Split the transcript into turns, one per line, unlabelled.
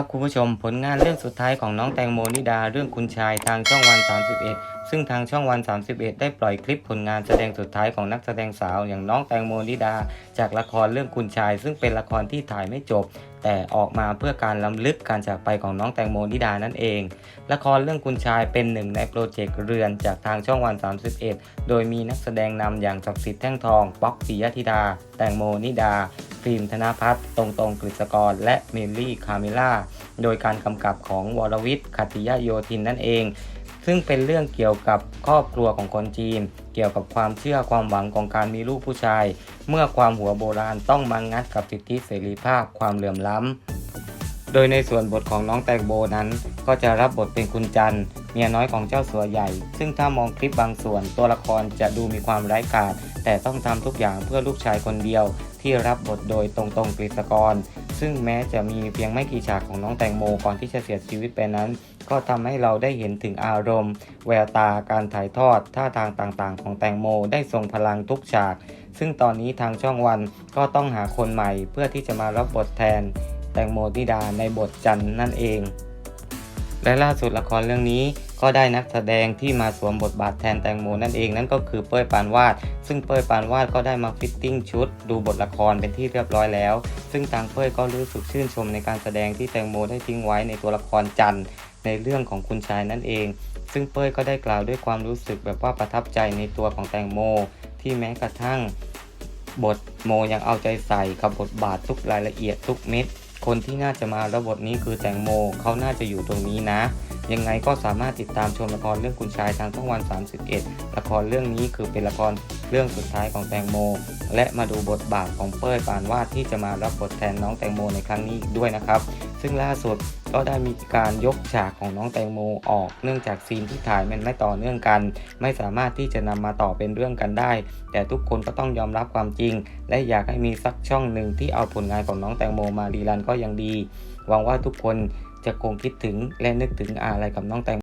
ครับคุณผู้ชมผลงานเรื่องสุดท้ายของน้องแตงโมนิดาเรื่องคุณชายทางช่องวัน 31 ซึ่งทางช่องวัน 31 ได้ปล่อยคลิปผลงานแสดงสุดท้ายของนักแสดงสาว อย่างน้องแตงโมนิดา จากละครเรื่องคุณชาย ซึ่งเป็นละครที่ถ่ายไม่จบ แต่ออกมาเพื่อการล้ำลึกการจากไปของน้องแตงโมนิดานั่นเอง ละครเรื่องคุณชายเป็นหนึ่งในโปรเจกต์เรือนจากทางช่องวัน 31 โดยมีนักแสดงนำอย่างศักดิ์สิทธิ์แท่งทอง ป๊อกปิยธิดา แตงโมนิดา ฟิล์มธนพัฒน์ตรงตรงกฤษกร และเมลลี่คาเมล่า โดยการกำกับของวรวิทย์ขัติยโยธินนั่นเอง ซึ่งเป็นเรื่องเกี่ยวกับครอบครัวของคนจีน เกี่ยวกับความเชื่อความหวังของการมีลูกผู้ชาย เมื่อความหัวโบราณต้องมางัดกับสิทธิเสรีภาพความเหลื่อมล้ำโดยในส่วนบทของน้องแตงโมนั้น ก็จะรับบทเป็นคุณจันทร์ เมียน้อยของเจ้าสัวใหญ่ ซึ่งถ้ามองคลิปบางส่วน ตัวละครจะดูมีความไร้กาจแต่ต้องทำทุกอย่างเพื่อลูกชายคนเดียว ที่รับบทโดยตรงตรงๆกฤษกร ซึ่งแม้จะมีเพียงไม่กี่ฉากของน้องแตงโมก่อนที่จะเสียชีวิตไปนั้น ก็ทำให้เราได้เห็นถึงอารมณ์ แววตาการถ่ายทอด ท่าทางต่างๆ ของแตงโมได้ทรงพลังทุกฉาก ซึ่งตอนนี้ทางช่องวันก็ต้องหาคนใหม่ เพื่อที่จะมารับบทแทน แตงโมนิดาในบทจันนั่นเอง และล่าสุดละครเรื่องนี้ก็ได้นักแสดงที่มาสวมบทบาทแทนแตงโมนั่นเองนั่นก็คือเป้ยปานวาด ซึ่งเป้ยปานวาดก็ได้มาฟิตติ้งชุด ดูบทละครเป็นที่เรียบร้อยแล้ว ซึ่งทางเป้ยก็รู้สึกชื่นชมในการแสดงที่แตงโมได้ทิ้งไว้ในตัวละครจันทร์ในเรื่องของคุณชายนั่นเอง ซึ่งเป้ยก็ได้กล่าวด้วยความรู้สึกแบบว่าประทับใจในตัวของแตงโม ที่แม้กระทั่งบทโมยังเอาใจใส่กับบทบาททุกรายละเอียดทุกเม็ด คนที่น่าจะมารับบทนี้คือแตงโม เขาน่าจะอยู่ตรงนี้นะ ยังไงก็สามารถติดตามชมละครเรื่องคุณชายทางช่องวัน 31 ละครเรื่องนี้คือเป็นละครเรื่องสุดท้ายของแตงโม และมาดูบทบาทของเป้ยปานวาดที่จะมารับบทแทนน้องแตงโมในครั้งนี้อีกด้วยนะครับ ซึ่งล่าสุดก็ได้มีการยกฉากของน้องแตงโมออก เนื่องจากซีนที่ถ่ายมันไม่ต่อเนื่องกัน ไม่สามารถที่จะนำมาต่อเป็นเรื่องกันได้ แต่ทุกคนก็ต้องยอมรับความจริง และอยากให้มีสักช่องหนึ่งที่เอาผลงานของน้องแตงโมมารีรันก็ยังดี หวังว่าทุกคนจะคงคิดถึงและนึกถึงอะไรกับน้องแตง